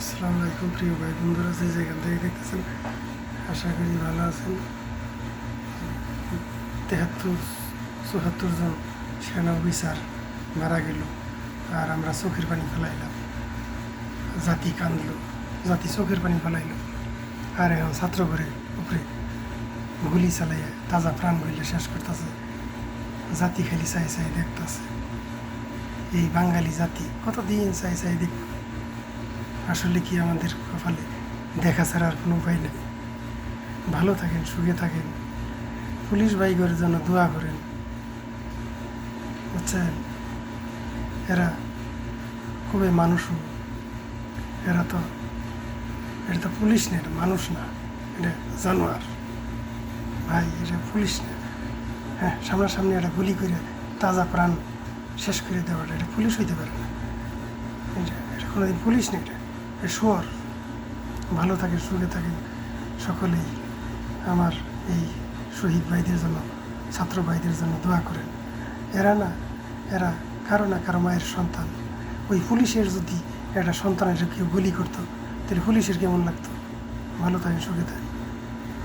আসসালামু আলাইকুম প্রিয় ভাই বন্ধুরা, যে যেখান থেকে দেখতেছেন, আশা করি ভালো আছেন। তেহাত্তর চুয়াত্তর জন সেনা অফিসার মারা গেল আর আমরা চোখের পানি ফেলাইলাম। জাতি কান্দল জাতি চোখের পানি ফেলাইল। আর এখন ছাত্র করে উপরে গুলি চালাইয়া তাজা প্রাণ বইলে শেষ করতেছে। জাতি খালি চাই চাই দেখতেছে। এই বাঙালি জাতি কতদিন চাই চাই দেখব? আসলে কি আমাদের কপালে দেখা ছাড়া আর কোনো উপায় নেই? ভালো থাকেন, সুখে থাকেন। পুলিশ বাইকের জন্য দোয়া করেন। বুঝছেন? এরা খুবই মানুষও। এরা তো, এটা তো পুলিশ না, এটা মানুষ না, এটা জানোয়ার। ভাই, এটা পুলিশ না। হ্যাঁ সামনাসামনি একটা গুলি করে তাজা প্রাণ শেষ করে দেওয়াটা, এটা পুলিশ হইতে পারে না। এটা এটা কোনোদিন পুলিশ নেই এটা এটা। শোয়ার ভালো থাকে, সুখে থাকে সকলেই আমার এই শহীদ ভাইদের জন্য, ছাত্র ভাইদের জন্য দোয়া করেন। এরা না, এরা কারও না কারও মায়ের সন্তান। ওই পুলিশের যদি একটা সন্তানের কেউ গুলি করতো, তাহলে পুলিশের কেমন লাগতো? ভালো থাকে সুখে থাকে